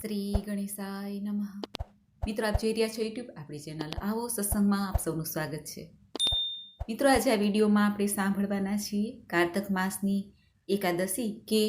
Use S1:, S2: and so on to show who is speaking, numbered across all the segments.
S1: શ્રી ગણેશાય નમઃ. મિત્રો, આપ જોઈ રહ્યા છો યુટ્યુબ આપણી ચેનલ આવો સત્સંગમાં આપ સૌનું સ્વાગત છે. મિત્રો, આજે આ વિડીયોમાં આપણે સાંભળવાના છીએ કારતક માસની એકાદશી કે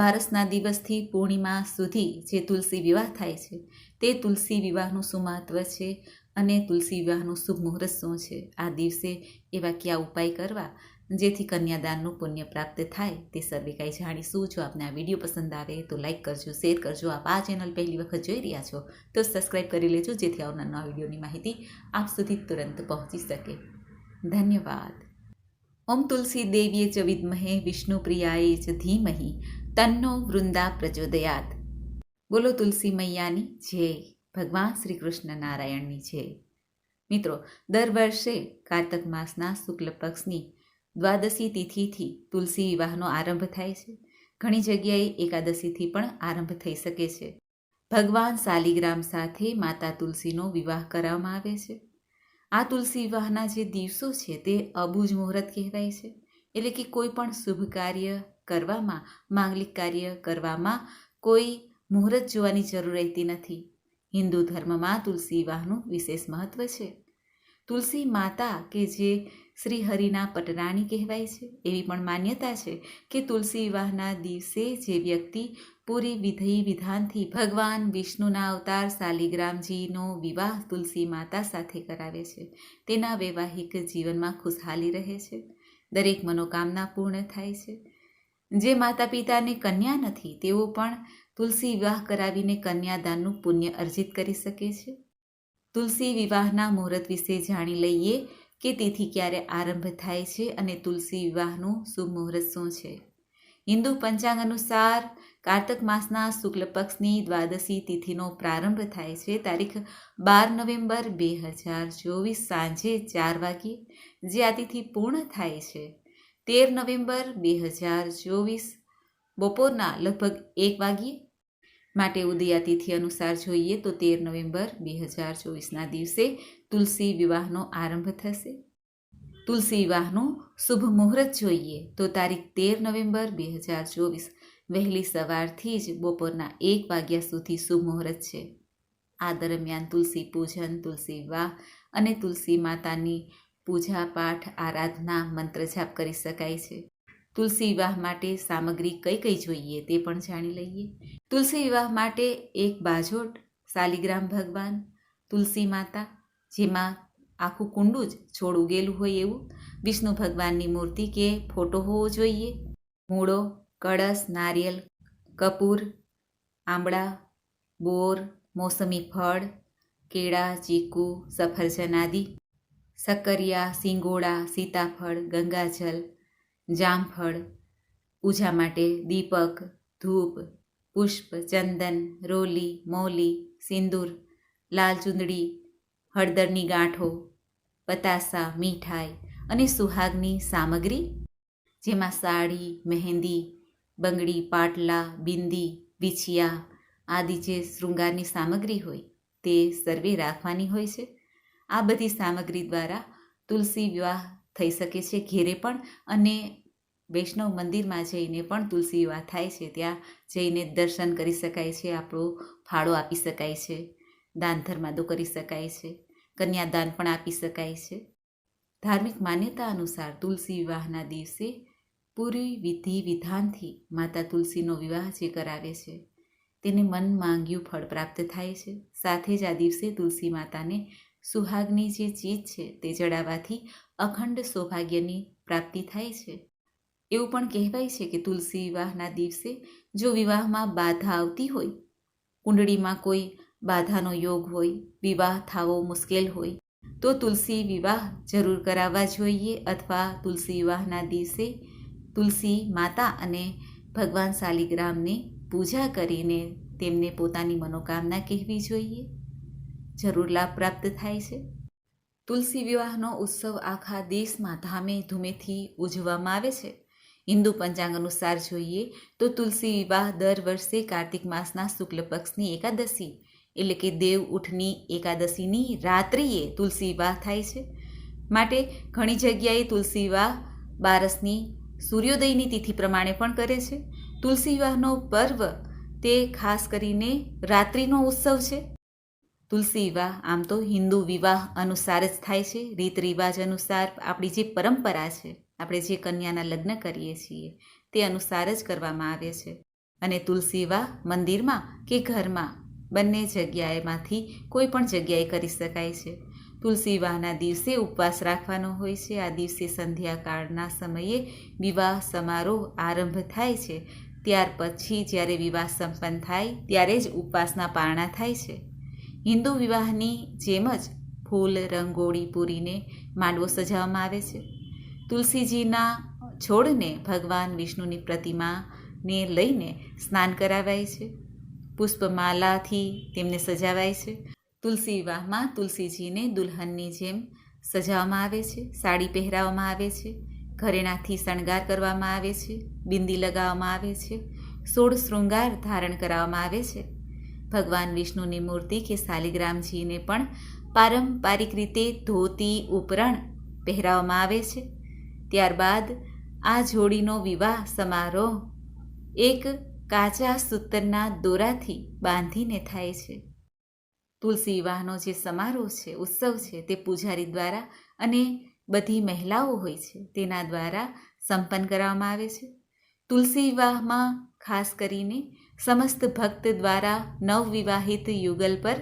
S1: બારસના દિવસથી પૂર્ણિમા સુધી જે તુલસી વિવાહ થાય છે, તે તુલસી વિવાહનું શું મહત્વ છે અને તુલસી વિવાહનું શુભ મુહૂર્ત શું છે? આ દિવસે એવા કયા ઉપાય કરવા? જેથી કન્યાદાનનું પુણ્ય પ્રાપ્ત થાય, તે સર્વે કાંઈ જાણીશું. જો આપને આ વીડિયો પસંદ આવે, તો લાઇક કરજો, શેર કરજો. આપ આ ચેનલ પહેલી વખત જોઈ રહ્યા છો, તો સબસ્ક્રાઈબ કરી લેજો, જેથી આવનાર નવા વિડીયોની માહિતી આપ સુધી તુરંત પહોંચી શકે. ધન્યવાદ. ઓમ તુલસી દેવીએ ચ વિદ્મહે, વિષ્ણુ પ્રિયાએ ચ ધીમહી, તન્નો વૃંદા પ્રચોદયાત. બોલો તુલસી મૈયાની, જય. ભગવાન શ્રી કૃષ્ણ નારાયણની જય. મિત્રો, દર વર્ષે કારતક માસના શુક્લ પક્ષની દ્વાદશી તિથિથી તુલસી વિવાહનો આરંભ થાય છે. ઘણી જગ્યાએ એકાદશીથી પણ આરંભ થઈ શકે છે. ભગવાન શાલિગ્રામ સાથે માતા તુલસીનો વિવાહ કરવામાં આવે છે. આ તુલસી વિવાહના જે દિવસો છે તે અબુજ મુહૂર્ત કહેવાય છે. એટલે કે કોઈ પણ શુભ કાર્ય કરવામાં, માંગલિક કાર્ય કરવામાં કોઈ મુહૂર્ત જોવાની જરૂર રહેતી નથી. હિન્દુ ધર્મમાં તુલસી વિવાહનું વિશેષ મહત્વ છે. તુલસી માતા કે જે શ્રી હરિના પટરાણી કહેવાય છે. એવી પણ માન્યતા છે કે તુલસી વિવાહના દિવસે જે વ્યક્તિ પૂરી વિધિ વિધાનથી ભગવાન વિષ્ણુના અવતાર શાલિગ્રામજીનો વિવાહ તુલસી માતા સાથે કરાવે છે. તેના વૈવાહિક જીવનમાં ખુશહાલી રહે છે. દરેક મનોકામના પૂર્ણ થાય છે. જે માતા પિતાને કન્યા નથી, તેઓ પણ તુલસી વિવાહ કરાવીને કન્યાદાનનું પુણ્ય અર્જિત કરી શકે છે. તુલસી વિવાહના મુહૂર્ત વિશે જાણી લઈએ કે તિથિ ક્યારે આરંભ થાય છે અને તુલસી વિવાહનું શુભ મુહૂર્ત શું છે? હિન્દુ પંચાંગ અનુસાર કાર્તક માસના શુક્લ પક્ષની દ્વાદશી તિથિનો પ્રારંભ થાય છે તારીખ બાર નવેમ્બર બે હજાર ચોવીસ સાંજે ચાર વાગ્યે, જે આ તિથિ પૂર્ણ થાય છે. તેર નવેમ્બર બે હજાર ચોવીસ બપોરના લગભગ એક વાગ્યે માટે ઉદયાતિથિ અનુસાર જોઈએ તો તેર નવેમ્બર બે હજાર ચોવીસના દિવસે તુલસી વિવાહનો આરંભ થશે. તુલસી વિવાહનું શુભ મુહૂર્ત જોઈએ તો તારીખ તેર નવેમ્બર બે હજાર ચોવીસ વહેલી સવારથી જ બપોરના એક વાગ્યા સુધી શુભ મુહૂર્ત છે. આ દરમિયાન તુલસી પૂજન, તુલસી વિવાહ અને તુલસી માતાની પૂજા પાઠ આરાધના, મંત્ર જાપ કરી શકાય છે. તુલસી વિવાહ માટે સામગ્રી કઈ કઈ જોઈએ તે પણ જાણી લઈએ. તુલસી વિવાહ માટે એક બાજોટ શાલિગ્રામ ભગવાન, તુલસી માતા, જેમાં આખું કુંડું જ છોડ ઉગેલું હોય એવું. વિષ્ણુ ભગવાનની મૂર્તિ કે ફોટો હોવો જોઈએ. મૂળો, કળશ, નારિયેલ, કપૂર, આંબળા, બોર, મોસમી ફળ, કેળા, ચીકુ, સફરજન આદિ, સક્કરિયા સિંગોડા સીતાફળ, ગંગાજલ જામફળ પૂજા માટે દીપક, ધૂપ, પુષ્પ, ચંદન, રોલી, મૌલી, સિંદૂર, લાલ ચૂંદડી, હળદરની ગાંઠો, પતાસા, મીઠાઈ અને સુહાગની સામગ્રી, જેમાં સાડી, મહેંદી, બંગડી, પાટલા, બિંદી, વિછિયા આદિ જે શૃંગારની સામગ્રી હોય તે સર્વે રાખવાની હોય છે. આ બધી સામગ્રી દ્વારા તુલસી વિવાહ થઈ શકે છે ઘેરે પણ અને વૈષ્ણવ મંદિરમાં જઈને પણ તુલસી વિવાહ થાય છે. ત્યાં જઈને દર્શન કરી શકાય છે, આપણો ફાળો આપી શકાય છે, દાન ધર્માદો કરી શકાય છે, કન્યાદાન પણ આપી શકાય છે. ધાર્મિક માન્યતા અનુસાર તુલસી વિવાહના દિવસે પૂરી વિધિ વિધાનથી માતા તુલસીનો વિવાહ જે કરાવે છે, તેને મન માંગ્યું ફળ પ્રાપ્ત થાય છે. સાથે જ આ દિવસે તુલસી માતાને સુહાગની જે ચીજ છે તે જડાવવાથી અખંડ સૌભાગ્યની પ્રાપ્તિ થાય છે. એવું પણ કહેવાય છે કે તુલસી વિવાહના દિવસે જો વિવાહમાં બાધા આવતી હોય, કુંડળીમાં કોઈ બાધાનો યોગ હોય, વિવાહ થવો મુશ્કેલ હોય, તો તુલસી વિવાહ જરૂર કરાવવા જોઈએ અથવા તુલસી વિવાહના દિવસે તુલસી માતા અને ભગવાન શાલિગ્રામની પૂજા કરીને તેમને પોતાની મનોકામના કહેવી જોઈએ? જરૂર લાભ પ્રાપ્ત થાય છે. તુલસી વિવાહનો ઉત્સવ આખા દેશમાં ધામે ધૂમેથી ઉજવવામાં આવે છે. હિન્દુ પંચાંગ અનુસાર જોઈએ તો તુલસી વિવાહ દર વર્ષે કાર્તિક માસના શુક્લ પક્ષની એકાદશી એટલે કે દેવ ઉઠની એકાદશીની રાત્રિએ તુલસી વિવાહ થાય છે. માટે ઘણી જગ્યાએ તુલસી વિવાહ બારસની સૂર્યોદયની તિથિ પ્રમાણે પણ કરે છે. તુલસી વિવાહનો પર્વ તે ખાસ કરીને રાત્રિનો ઉત્સવ છે. તુલસી વિવાહ, આમ તો હિન્દુ વિવાહ અનુસાર જ થાય છે. રીત રિવાજ અનુસાર આપણી જે પરંપરા છે, આપણે જે કન્યાના લગ્ન કરીએ છીએ, તે અનુસાર જ કરવામાં આવે છે. અને તુલસી વિવાહ મંદિરમાં કે ઘરમાં, બંને જગ્યાએમાંથી કોઈ પણ જગ્યાએ કરી શકાય છે. તુલસી વિવાહના દિવસે ઉપવાસ રાખવાનો હોય છે. આ દિવસે સંધ્યાકાળના સમયે વિવાહ સમારોહ આરંભ થાય છે. ત્યાર પછી જ્યારે વિવાહ સંપન્ન થાય, ત્યારે જ ઉપવાસના પારણા થાય છે. હિન્દુ વિવાહની જેમ જ ફૂલ, રંગોળી પૂરીને માંડવો સજાવવામાં આવે છે. તુલસીજીના છોડને ભગવાન વિષ્ણુની પ્રતિમાને લઈને સ્નાન કરાવાય છે. પુષ્પમાલાથી તેમને સજાવાય છે. તુલસી વિવાહમાં તુલસીજીને દુલ્હનની જેમ સજાવવામાં આવે છે. સાડી પહેરાવવામાં આવે છે. ઘરેણાથી શણગાર કરવામાં આવે છે. બિંદી લગાવવામાં આવે છે. સોળ શૃંગાર ધારણ કરાવવામાં આવે છે. ભગવાન વિષ્ણુની મૂર્તિ કે શાલિગ્રામજીને પણ પારંપરિક રીતે ધોતી ઉપરણ પહેરાવવામાં આવે છે. ત્યારબાદ આ જોડીનો વિવાહ સમારોહ એક કાચા સૂતરના દોરાથી બાંધીને થાય છે. તુલસી વિવાહનો જે સમારોહ છે, ઉત્સવ છે, તે પૂજારી દ્વારા અને બધી મહિલાઓ હોય છે, તેના દ્વારા સંપન્ન કરવામાં આવે છે. તુલસી વિવાહમાં ખાસ કરીને સમસ્ત ભક્ત દ્વારા નવવિવાહિત યુગલ પર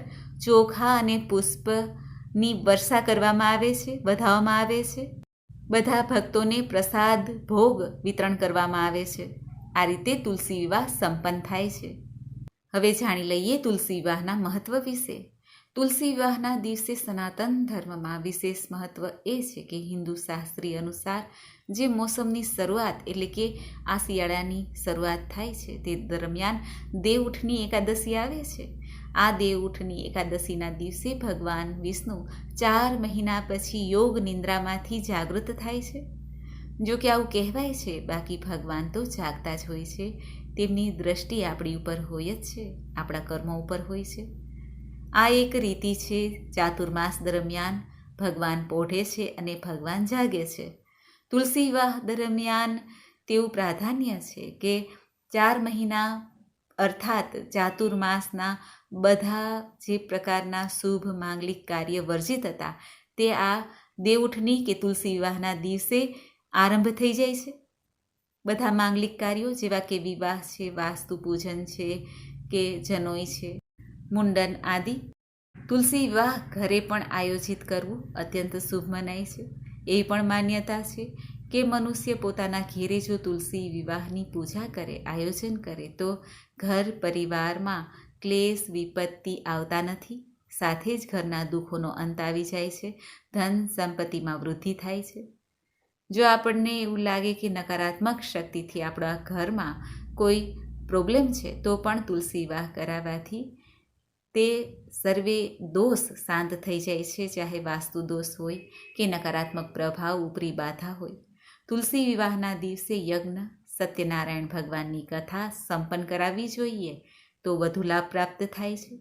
S1: ચોખા અને પુષ્પની વર્ષા કરવામાં આવે છે, વધાવવામાં આવે છે. બધા ભક્તોને પ્રસાદ, ભોગ વિતરણ કરવામાં આવે છે. આ રીતે તુલસી વિવાહ સંપન્ન થાય છે. હવે જાણી લઈએ તુલસી વિવાહના મહત્વ વિશે. તુલસી વિવાહના દિવસે સનાતન ધર્મમાં વિશેષ મહત્વ એ છે કે હિન્દુ શાસ્ત્રી અનુસાર જે મોસમની શરૂઆત એટલે કે આ શિયાળાની શરૂઆત થાય છે તે દરમિયાન દેવઉઠની એકાદશી આવે છે. આ દેવઉઠની એકાદશીના દિવસે ભગવાન વિષ્ણુ ચાર મહિના પછી યોગ નિંદ્રામાંથી જાગૃત થાય છે. જો કે આવું કહેવાય છે, બાકી ભગવાન તો જાગતા જ હોય છે. તેમની દ્રષ્ટિ આપણી ઉપર હોય જ છે, આપણા કર્મો ઉપર હોય છે. આ એક રીતિ છે ચાતુર્માસ દરમિયાન ભગવાન પોઢે છે અને ભગવાન જાગે છે. તુલસી વિવાહ દરમિયાન તેવું પ્રાધાન્ય છે કે ચાર મહિના અર્થાત ચાતુર્માસના બધા જે પ્રકારના શુભ માંગલિક કાર્ય વર્જિત હતા તે આ દેવઉઠની કે તુલસી વિવાહના દિવસે આરંભ થઈ જાય છે. બધા માંગલિક કાર્યો જેવા કે વિવાહ છે, વાસ્તુ પૂજન છે કે જનોઈ છે મુંડન આદિ. તુલસી વિવાહ ઘરે પણ આયોજિત કરવું અત્યંત શુભ મનાય છે. એ પણ માન્યતા છે કે મનુષ્ય પોતાના ઘેરે જો તુલસી વિવાહની પૂજા કરે, આયોજન કરે, તો ઘર પરિવારમાં ક્લેશ, વિપત્તિ આવતા નથી. સાથે જ ઘરના દુઃખોનો અંત આવી જાય છે. ધન સંપત્તિમાં વૃદ્ધિ થાય છે. જો આપણને એવું લાગે કે નકારાત્મક શક્તિથી આપણા ઘરમાં કોઈ પ્રોબ્લેમ છે, તો પણ તુલસી વિવાહ કરાવવાથી તે સર્વે દોષ શાંત થઈ જાય છે, ચાહે વાસ્તુ દોષ હોય કે નકારાત્મક પ્રભાવ ઉપરી બાધા હોય. તુલસી વિવાહના દિવસે યજ્ઞ, સત્યનારાયણ ભગવાનની કથા સંપન્ન કરાવવી જોઈએ તો વધુ લાભ પ્રાપ્ત થાય છે.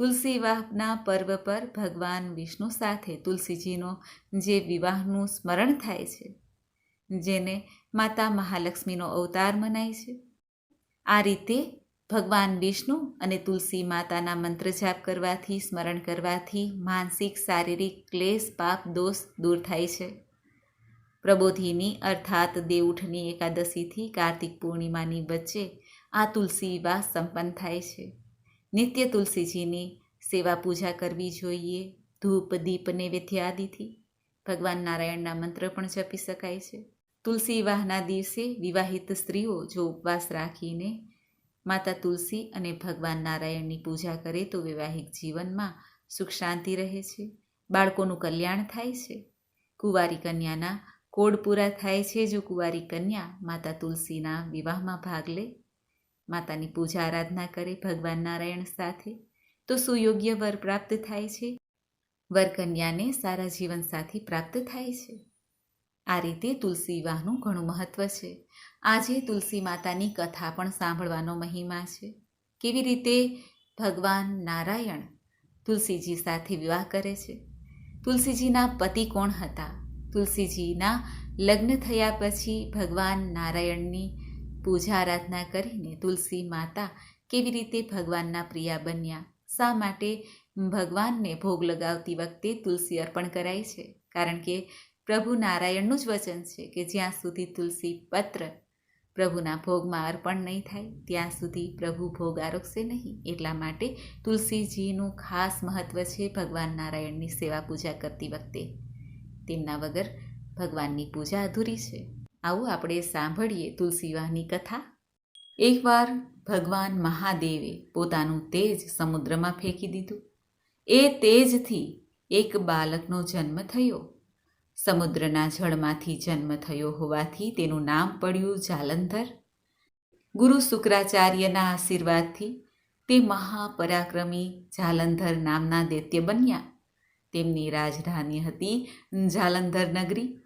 S1: તુલસી વિવાહના પર્વ પર ભગવાન વિષ્ણુ સાથે તુલસીજીનો જે વિવાહનું સ્મરણ થાય છે, જેને માતા મહાલક્ષ્મીનો અવતાર મનાય છે. આ રીતે ભગવાન વિષ્ણુ અને તુલસી માતાના મંત્ર જાપ કરવાથી, સ્મરણ કરવાથી માનસિક, શારીરિક ક્લેશ, પાપ, દોષ દૂર થાય છે. પ્રબોધિની અર્થાત દેવઉઠની એકાદશીથી કાર્તિક પૂર્ણિમાની વચ્ચે આ તુલસી વિવાહ સંપન્ન થાય છે. નિત્ય તુલસીજીની સેવા પૂજા કરવી જોઈએ. ધૂપ, દીપ, નૈવેદ્ય આદિથી ભગવાન નારાયણના મંત્ર પણ જપી શકાય છે. તુલસી વિવાહના દિવસે વિવાહિત સ્ત્રીઓ જો ઉપવાસ રાખીને માતા તુલસી અને ભગવાન નારાયણની પૂજા કરે તો વૈવાહિક જીવનમાં સુખ શાંતિ રહે છે. બાળકોનું કલ્યાણ થાય છે. કુંવારી કન્યાના કોડ પૂરા થાય છે જો કુંવારી કન્યા માતા તુલસીના વિવાહમાં ભાગ લે. માતાની પૂજા આરાધના કરે ભગવાન નારાયણ સાથે તો સુયોગ્ય વર પ્રાપ્ત થાય છે. વરકન્યાને સારા જીવનસાથી પ્રાપ્ત થાય છે. આ રીતે તુલસી વિવાહનું ઘણું મહત્વ છે. આજે તુલસી માતાની કથા પણ સાંભળવાનો મહિમા છે. કેવી રીતે ભગવાન નારાયણ તુલસીજી સાથે વિવાહ કરે છે? તુલસીજીના પતિ કોણ હતા? તુલસીજીના લગ્ન થયા પછી ભગવાન નારાયણની પૂજા આરાધના કરીને તુલસી માતા કેવી રીતે ભગવાનના પ્રિયા બન્યા? શા માટે ભગવાનને ભોગ લગાવતી વખતે તુલસી અર્પણ કરાય છે? કારણ કે પ્રભુ નારાયણનું જ વચન છે કે જ્યાં સુધી તુલસી પત્ર પ્રભુના ભોગમાં અર્પણ નહીં થાય, ત્યાં સુધી પ્રભુ ભોગ આરોગશે નહીં. એટલા માટે તુલસીજીનું ખાસ મહત્ત્વ છે ભગવાન નારાયણની સેવા પૂજા કરતી વખતે. તેમના વગર ભગવાનની પૂજા અધૂરી છે. આવું આપણે સાંભળીએ તુલસીવાહની કથા. એકવાર ભગવાન મહાદેવે પોતાનું તેજ સમુદ્રમાં ફેંકી દીધું. એ તેજથી એક બાલકનો જન્મ થયો. સમુદ્રના જળમાંથી જન્મ થયો હોવાથી તેનું નામ પડ્યું જાલંધર. ગુરુ શુક્રાચાર્યના આશીર્વાદથી તે મહાપરાક્રમી જાલંધર નામના દૈત્ય બન્યા. તેમની રાજધાની હતી જાલંધર નગરી.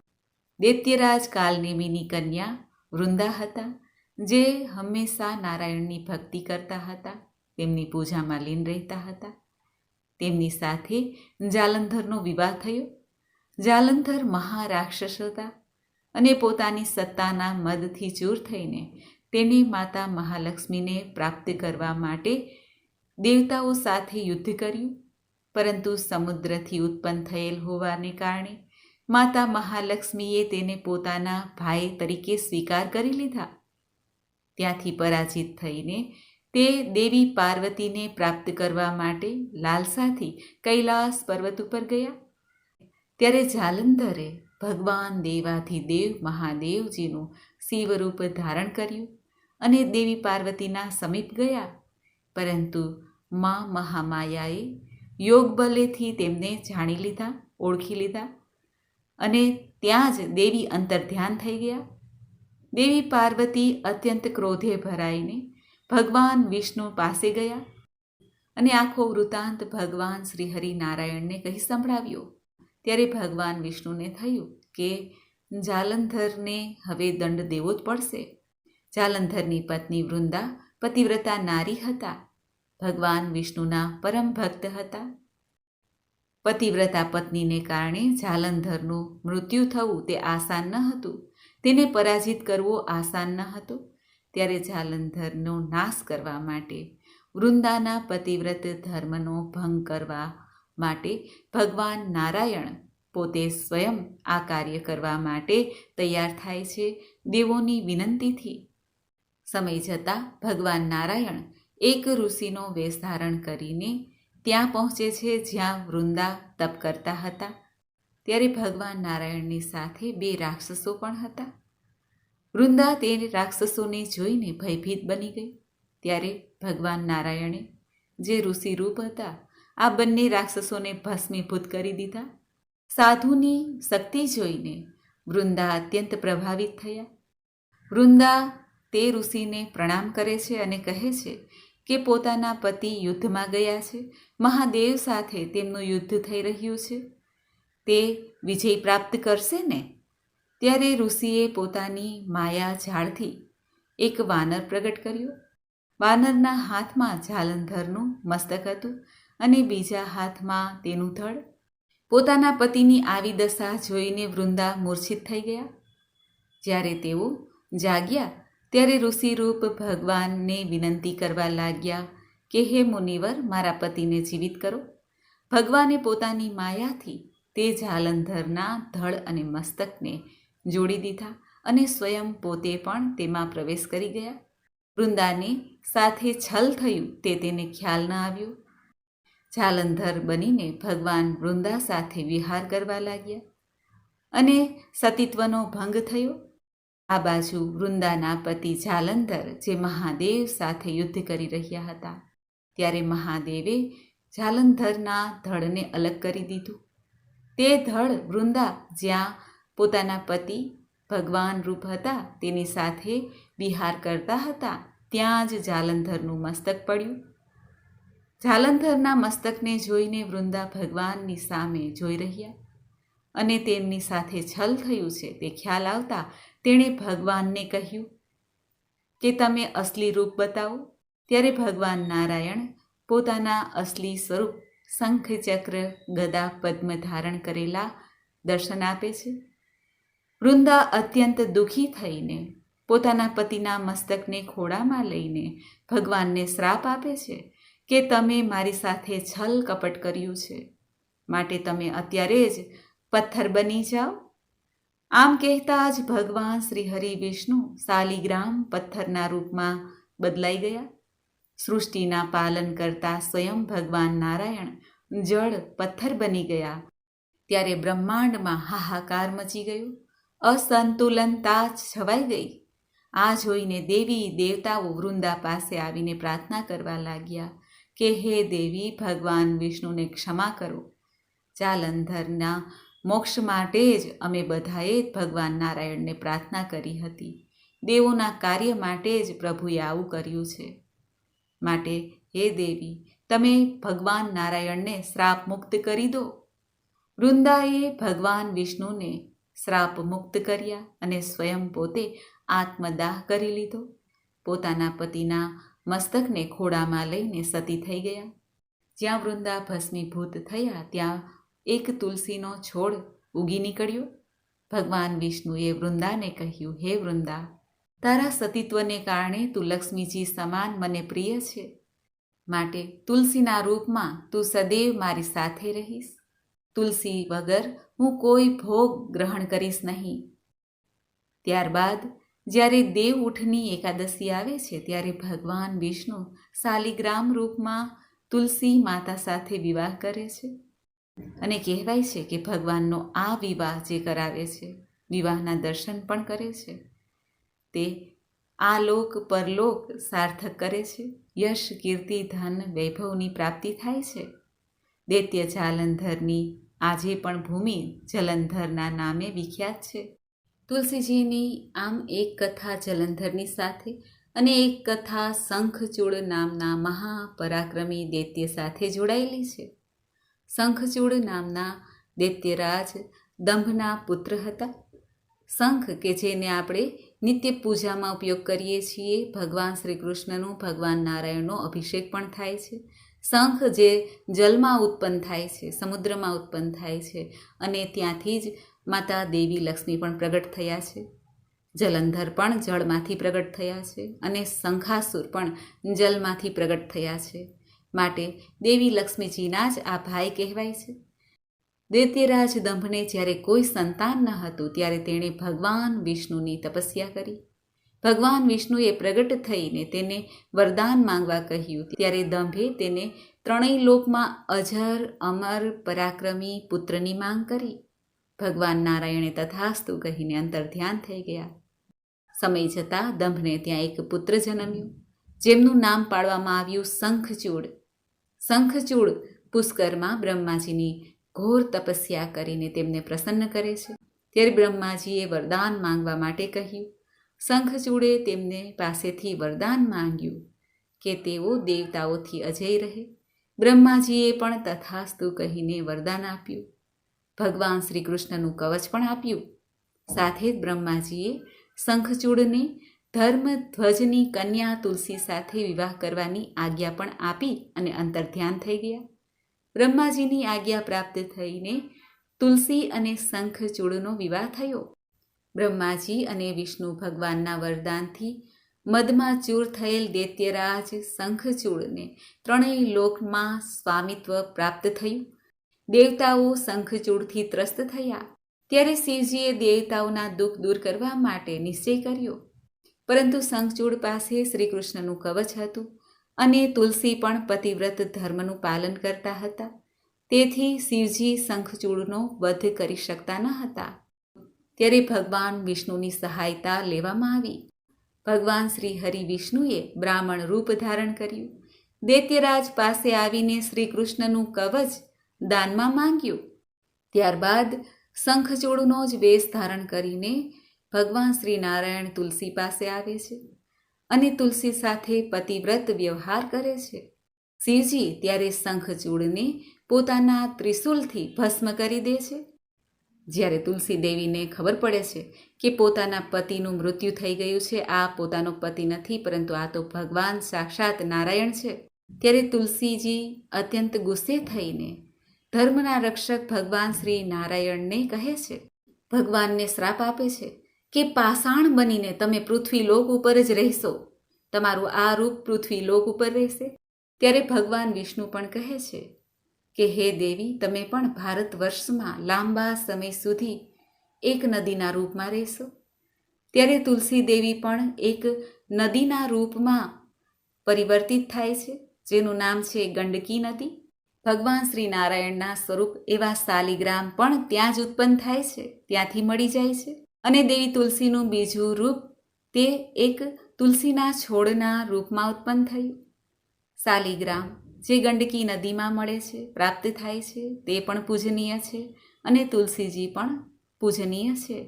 S1: દૈત્યરાજ કાલનેમીની કન્યા વૃંદા હતા, જે હંમેશા નારાયણની ભક્તિ કરતા હતા, તેમની પૂજામાં લીન રહેતા હતા. તેમની સાથે જાલંધરનો વિવાહ થયો. જાલંધર મહારાક્ષસ હતા અને પોતાની સત્તાના મદથી ચૂર થઈને તેને માતા મહાલક્ષ્મીને પ્રાપ્ત કરવા માટે દેવતાઓ સાથે યુદ્ધ કર્યું. પરંતુ સમુદ્રથી ઉત્પન્ન થયેલ હોવાને કારણે માતા મહાલક્ષ્મીએ તેને પોતાના ભાઈ તરીકે સ્વીકાર કરી લીધા. ત્યાંથી પરાજિત થઈને તે દેવી પાર્વતીને પ્રાપ્ત કરવા માટે લાલસાથી કૈલાસ પર્વત ઉપર ગયા. ત્યારે જાલંધરે ભગવાન દેવાથી દેવ મહાદેવજીનું શિવરૂપ ધારણ કર્યું અને દેવી પાર્વતીના સમીપ ગયા. પરંતુ મા મહામાયાએ યોગ બલેથી તેમને જાણી લીધા, ઓળખી લીધા અને ત્યાં જ દેવી અંતર્ધ્યાન થઈ ગયા. દેવી પાર્વતી અત્યંત ક્રોધે ભરાઈને ભગવાન વિષ્ણુ પાસે ગયા અને આખો વૃતાંત ભગવાન શ્રી હરિનારાયણને કહી સંભળાવ્યો. ત્યારે ભગવાન વિષ્ણુને થયું કે જાલંધરને હવે દંડ દેવો જ પડશે. જાલંધરની પત્ની વૃંદા પતિવ્રતા નારી હતા. ભગવાન વિષ્ણુના પરમ ભક્ત હતા. પતિવ્રતા પત્નીને કારણે જાલંધરનું મૃત્યુ થવું તે આસાન ન હતું. તેને પરાજિત કરવો આસાન ન હતો. ત્યારે જાલંધરનો નાશ કરવા માટે વૃંદાના પતિવ્રત ધર્મનો ભંગ કરવા માટે ભગવાન નારાયણ પોતે સ્વયં આ કાર્ય કરવા માટે તૈયાર થાય છે. દેવોની વિનંતીથી. સમય જતાં ભગવાન નારાયણ એક ઋષિનો વેશ ધારણ કરીને ત્યાં પહોંચે છે, જ્યાં વૃંદા તપ કરતા હતા. ત્યારે ભગવાન નારાયણની સાથે બે રાક્ષસો પણ હતા. વૃંદા તે રાક્ષસોને જોઈને ભયભીત બની ગઈ. ત્યારે ભગવાન નારાયણે જે ઋષિ રૂપ હતા આ બંને રાક્ષસોને ભસ્મીભૂત કરી દીધા. સાધુની શક્તિ જોઈને વૃંદા અત્યંત પ્રભાવિત થયા. વૃંદા તે ઋષિને પ્રણામ કરે છે અને કહે છે કે પોતાના પતિ યુદ્ધમાં ગયા છે. મહાદેવ સાથે તેમનું યુદ્ધ થઈ રહ્યું છે. તે વિજય પ્રાપ્ત કરશે ને? ત્યારે ઋષિએ પોતાની માયા ઝાડથી એક વાનર પ્રગટ કર્યો. વાનરના હાથમાં જાલંધરનું મસ્તક હતું. અને બીજા હાથમાં તેનું ધડ પોતાના પતિની આવી દશા જોઈને વૃંદા મૂર્છિત થઈ ગયા. જ્યારે તેઓ જાગ્યા, ત્યારે ઋષિરૂપ ભગવાનને વિનંતી કરવા લાગ્યા કે, હે મુનિવર, મારા પતિને જીવિત કરો. ભગવાને પોતાની માયાથી તે જાલંધરના ધડ અને મસ્તકને જોડી દીધા અને સ્વયં પોતે પણ તેમાં પ્રવેશ કરી ગયા. વૃંદાને સાથે છલ થયું તે તેને ખ્યાલ ન આવ્યો. જાલંધર બનીને ભગવાન વૃંદા સાથે વિહાર કરવા લાગ્યા અને સતીત્વનો ભંગ થયો. આ બાજુ વૃંદાના પતિ જાલંધર જે મહાદેવ સાથે યુદ્ધ કરી રહ્યા હતા, ત્યારે મહાદેવે જાલંધરના ધડને અલગ કરી દીધું. તે ધડ વૃંદા જ્યાં પોતાના પતિ ભગવાન રૂપ હતા તેની સાથે વિહાર કરતા હતા, ત્યાં જ જાલંધરનું મસ્તક પડ્યું. જાલંધરના મસ્તકને જોઈને વૃંદા ભગવાનની સામે જોઈ રહ્યા અને તેમની સાથે છલ થયું છે તે ખ્યાલ આવતા તેણે ભગવાનને કહ્યું, કે તમે અસલી રૂપ બતાવો. ત્યારે ભગવાન નારાયણ પોતાના અસલી સ્વરૂપ શંખચક્ર ગદા પદ્મ ધારણ કરેલા દર્શન આપે છે. વૃંદા અત્યંત દુઃખી થઈને પોતાના પતિના મસ્તકને ખોળામાં લઈને ભગવાનને શ્રાપ આપે છે કે તમે મારી સાથે છલ કપટ કર્યું છે? માટે તમે અત્યારે જ પથ્થર બની જાઓ? આમ કહેતા જ ભગવાન શ્રી હરિ વિષ્ણુ શાલિગ્રામ પથ્થરના રૂપમાં બદલાઈ ગયા. સૃષ્ટિના પાલન કરતા સ્વયં ભગવાન નારાયણ જળ પથ્થર બની ગયા. ત્યારે બ્રહ્માંડમાં હાહાકાર મચી ગયો. અસંતુલનતા છવાઈ ગઈ. આ જોઈને દેવી દેવતાઓ વૃંદા પાસે આવીને પ્રાર્થના કરવા લાગ્યા. કે હે દેવી, ભગવાન વિષ્ણુને ક્ષમા કરો. જાલંધરના મોક્ષ માટે જ અમે બધાએ ભગવાન નારાયણને પ્રાર્થના કરી હતી. દેવોના કાર્ય માટે જ પ્રભુએ આવું કર્યું છે. માટે, હે દેવી, તમે ભગવાન નારાયણને શ્રાપ મુક્ત કરી દો. વૃંદાએ ભગવાન વિષ્ણુને શ્રાપ મુક્ત કર્યા અને સ્વયં પોતે આત્મદાહ કરી લીધો. પોતાના પતિના મસ્તકને ખોડામાં લઈને સતી થઈ ગયા. જ્યાં વૃંદા ભસ્મીભૂત થયા, ત્યાં એક તુલસીનો છોડ ઉગી નીકળ્યો. ભગવાન વિષ્ણુએ વૃંદાને કહ્યું, હે વૃંદા, તારા સતીત્વને કારણે તું લક્ષ્મીજી સમાન મને પ્રિય છે. માટે તુલસીના રૂપમાં તું સદૈવ મારી સાથે રહીશ. તુલસી વગર હું કોઈ ભોગ ગ્રહણ કરીશ નહીં. ત્યારબાદ જ્યારે દેવ ઉઠની એકાદશી આવે છે, ત્યારે ભગવાન વિષ્ણુ શાલિગ્રામ રૂપમાં તુલસી માતા સાથે વિવાહ કરે છે. અને કહેવાય છે કે ભગવાનનો આ વિવાહ જે કરાવે છે, વિવાહના દર્શન પણ કરે છે. તે આ લોક પરલોક સાર્થક કરે છે. યશ, કીર્તિ, ધન, વૈભવની પ્રાપ્તિ થાય છે. દૈત્ય જાલંધરની આજે પણ ભૂમિ જલંધરના નામે વિખ્યાત છે. તુલસીજીની આમ એક કથા જલંધરની સાથે અને એક કથા શંખચૂડ નામના મહાપરાક્રમી દૈત્ય સાથે જોડાયેલી છે. શંખચૂડ નામના દૈત્યરાજ દંભના પુત્ર હતા. શંખ કે જેને આપણે નિત્ય પૂજામાં ઉપયોગ કરીએ છીએ, ભગવાન શ્રી કૃષ્ણનું ભગવાન નારાયણનો અભિષેક પણ થાય છે. શંખ જે જલમાં ઉત્પન્ન થાય છે, સમુદ્રમાં ઉત્પન્ન થાય છે અને ત્યાંથી જ માતા દેવી લક્ષ્મી પણ પ્રગટ થયા છે. જલંધર પણ જળમાંથી પ્રગટ થયા છે અને શંખાસુર પણ જલમાંથી પ્રગટ થયા છે. માટે દેવી લક્ષ્મીજીના જ આ ભાઈ કહેવાય છે. દૈત્યરાજ દંભને જ્યારે કોઈ સંતાન ન હતું ત્યારે તેણે ભગવાન વિષ્ણુની તપસ્યા કરી. ભગવાન વિષ્ણુએ પ્રગટ થઈને તેને વરદાન માંગવા કહ્યું. ત્યારે દંભે તેને ત્રણેય લોકમાં અજર, અમર, પરાક્રમી પુત્રની માંગ કરી. ભગવાન નારાયણે તથાસ્તુ કહીને અંતર ધ્યાન થઈ ગયા. સમય જતાં દંભને ત્યાં એક પુત્ર જન્મ્યું, જેમનું નામ પાડવામાં આવ્યું શંખચૂડ. શંખચૂડ પુષ્કરમાં બ્રહ્માજીની ઘોર તપસ્યા કરીને તેમને પ્રસન્ન કરે છે. ત્યારે બ્રહ્માજીએ વરદાન માંગવા માટે કહ્યું, શંખચૂડે તેમને પાસેથી વરદાન માંગ્યું કે તેઓ દેવતાઓથી અજય રહે. બ્રહ્માજીએ પણ તથાસ્તુ કહીને વરદાન આપ્યું. ભગવાન શ્રી કૃષ્ણનું કવચ પણ આપ્યું. સાથે જ બ્રહ્માજીએ શંખચૂડને ધર્મધ્વજની કન્યા તુલસી સાથે વિવાહ કરવાની આજ્ઞા પણ આપી અને અંતર ધ્યાન થઈ ગયા. બ્રહ્માજીની આજ્ઞા પ્રાપ્ત થઈને તુલસી અને શંખચૂડનો વિવાહ થયો. બ્રહ્માજી અને વિષ્ણુ ભગવાનના વરદાનથી મદમાં ચૂર થયેલ દૈત્યરાજ શંખચૂડને ત્રણેય લોકમાં સ્વામિત્વ પ્રાપ્ત થયું. દેવતાઓ શંખચૂડથી ત્રસ્ત થયા. ત્યારે શિવજીએ દેવતાઓના દુઃખ દૂર કરવા માટે નિશ્ચય કર્યો. પરંતુ શંખચૂડ પાસે શ્રીકૃષ્ણનું કવચ હતું અને તુલસી પણ પતિવ્રત ધર્મનું પાલન કરતા હતા. તેથી શિવજી શંખચૂડનો વધ કરી શકતા ન હતા. ત્યારે ભગવાન વિષ્ણુની સહાયતા લેવામાં આવી. ભગવાન શ્રી હરિ વિષ્ણુએ બ્રાહ્મણ રૂપ ધારણ કર્યું. દૈત્યરાજ પાસે આવીને શ્રીકૃષ્ણનું કવચ દાનમાં માંગ્યું. ત્યારબાદ શંખચૂડનો જ વેશ ધારણ કરીને ભગવાન શ્રી નારાયણ તુલસી પાસે આવે છે અને તુલસી સાથે પતિવ્રત વ્યવહાર કરે છે. શિવજી ત્યારે શંખચૂડને પોતાના ત્રિશુલથી ભસ્મ કરી દે છે. જ્યારે તુલસી દેવીને ખબર પડે છે કે પોતાના પતિનું મૃત્યુ થઈ ગયું છે, આ પોતાનો પતિ નથી, પરંતુ આ તો ભગવાન સાક્ષાત નારાયણ છે. ત્યારે તુલસીજી અત્યંત ગુસ્સે થઈને ધર્મના રક્ષક ભગવાન શ્રી નારાયણને કહે છે, ભગવાનને શ્રાપ આપે છે કે પાષાણ બનીને તમે પૃથ્વી લોક ઉપર જ રહેશો. તમારું આ રૂપ પૃથ્વી લોક ઉપર રહેશે. ત્યારે ભગવાન વિષ્ણુ પણ કહે છે કે, હે દેવી, તમે પણ ભારત વર્ષમાં લાંબા સમય સુધી એક નદીના રૂપમાં રહેશો. ત્યારે તુલસી દેવી પણ એક નદીના રૂપમાં પરિવર્તિત થાય છે, જેનું નામ છે ગંડકી નદી. ભગવાન શ્રી નારાયણના સ્વરૂપ એવા શાલિગ્રામ પણ ત્યાં જ ઉત્પન્ન થાય છે, ત્યાંથી મળી જાય છે. અને દેવી તુલસીનું બીજું રૂપ તે એક તુલસીના છોડના રૂપમાં ઉત્પન્ન થયું. શાલિગ્રામ જે ગંડકી નદીમાં મળે છે, પ્રાપ્ત થાય છે, તે પણ પૂજનીય છે અને તુલસીજી પણ પૂજનીય છે.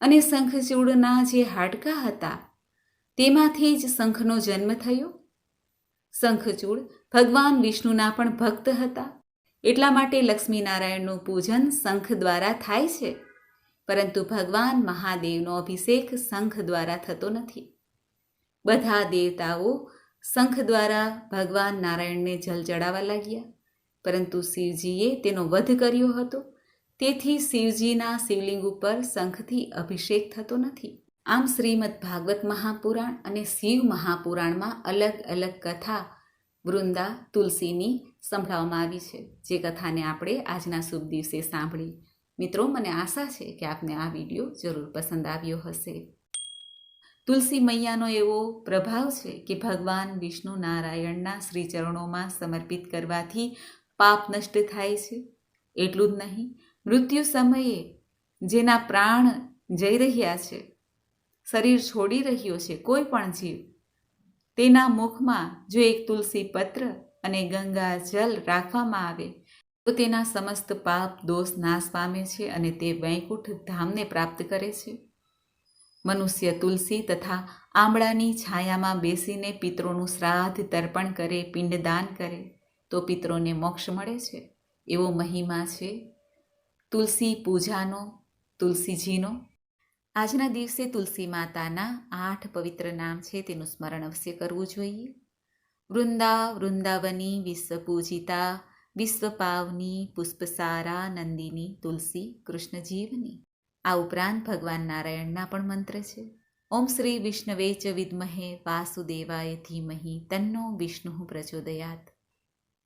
S1: અને શંખચૂડના જે હાડકાં હતા, તેમાંથી જ શંખનો જન્મ થયો શંખચૂડ ભગવાન વિષ્ણુના પણ ભક્ત હતા. એટલા માટે લક્ષ્મીનારાયણનું પૂજન શંખ દ્વારા થાય છે. પરંતુ ભગવાન મહાદેવનો અભિષેક શંખ દ્વારા થતો નથી. બધા દેવતાઓ શંખ દ્વારા ભગવાન નારાયણને જલ ચડાવવા લાગ્યા. પરંતુ શિવજીએ તેનો વધ કર્યો હતો. તેથી શિવજીના શિવલિંગ ઉપર શંખથી અભિષેક થતો નથી. આમ શ્રીમદ ભાગવત મહાપુરાણ અને શિવ મહાપુરાણમાં અલગ અલગ કથા વૃંદા, તુલસીની સંભળાવવામાં આવી છે. જે કથાને આપણે આજના શુભ દિવસે સાંભળી. મિત્રો, મને આશા છે કે આપને આ વીડિયો જરૂર પસંદ આવ્યો હશે. તુલસી મૈયાનો એવો પ્રભાવ છે કે ભગવાન વિષ્ણુ નારાયણના શ્રીચરણોમાં સમર્પિત કરવાથી પાપ નષ્ટ થાય છે. એટલું જ નહીં, મૃત્યુ સમયે જેના પ્રાણ જઈ રહ્યા છે શરીર છોડી રહ્યો છે, કોઈ પણ જીવ. તેના મુખમાં જો એક તુલસી પત્ર અને ગંગા જલ રાખવામાં આવે, તો તેના સમસ્ત પાપ દોષ નાશ પામે છે અને તે વૈકુંઠ ધામને પ્રાપ્ત કરે છે. મનુષ્ય તુલસી તથા આંબળાની છાયામાં બેસીને પિત્રોનું શ્રાદ્ધ તર્પણ કરે, પિંડદાન કરે, તો પિત્રોને મોક્ષ મળે છે. એવો મહિમા છે. તુલસી પૂજાનો, તુલસીજીનો આજના દિવસે તુલસી માતાના આઠ પવિત્ર નામ છે, તેનું સ્મરણ અવશ્ય કરવું જોઈએ. વૃંદા, વૃંદાવની વિશ્વ પૂજિતા વિશ્વપાવની, પુષ્પસારા, નંદિની, તુલસી, કૃષ્ણજીવની. આ ઉપરાંત ભગવાન નારાયણના પણ મંત્ર છે. ઓમ શ્રી વિષ્ણવે ચ વિદ્મહે વાસુદેવાય ધીમહી તન્નો વિષ્ણુ પ્રચોદયાત.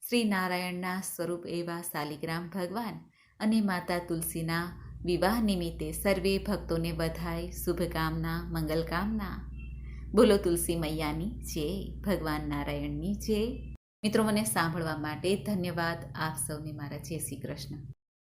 S1: શ્રી નારાયણના સ્વરૂપ એવા શાલિગ્રામ ભગવાન અને માતા તુલસીના વિવાહ નિમિત્તે સર્વે ભક્તોને વધાય શુભકામના મંગલકામના બોલો તુલસી મૈયાની જય, ભગવાન નારાયણની જય. મિત્રો, મને સાંભળવા માટે ધન્યવાદ આપ સૌને મારા જય શ્રી કૃષ્ણ.